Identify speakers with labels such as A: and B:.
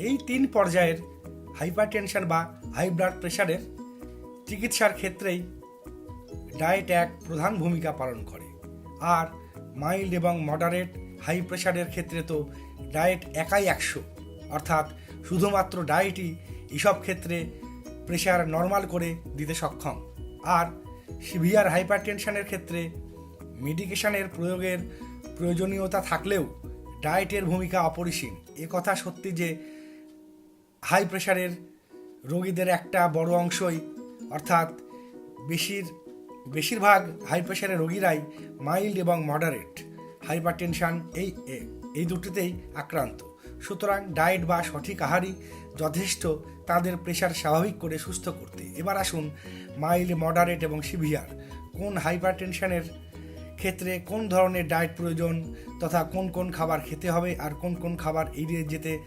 A: এই তিন পর্যায়ের হাইপারটেনশন বা হাই ব্লাড প্রেশারের চিকিৎসার ক্ষেত্রেই ডায়েট এক প্রধান ভূমিকা পালন করে। আর মাইল্ড এবং মডারেট হাই প্রেশারের ক্ষেত্রে তো ডায়েট একাই একশো। অর্থাৎ শুধুমাত্র ডায়েটই এসব ক্ষেত্রে প্রেশার নর্মাল করে দিতে সক্ষম। আর সিভিয়ার হাইপারটেনশনের ক্ষেত্রে মেডিকেশনের প্রয়োগের প্রয়োজনীয়তা থাকলেও ডায়েটের ভূমিকা অপরিসীম। কথা সত্যি যে হাই প্রেশারের রোগীদের একটা বড় অংশই। অর্থাৎ বেশির, বেশিরভাগ হাই প্রেশারের রোগীরাই মাইল্ড এবং মডারেট হাইপারটেনশন এই এ- এই দুটিতেই আক্রান্ত। সুতরাং ডায়েট বা সঠিক আহারই যথেষ্ট তাদের প্রেশার স্বাভাবিক করে সুস্থ করতে। এবার আসুন মাইল্ড মডারেট এবং সিভিয়ার কোন হাইপারটেনশনের ক্ষেত্রে কোন ধরনের ডায়েট প্রয়োজন তথা কোন কোন খাবার খেতে হবে আর কোন কোন খাবার এড়িয়ে যেতে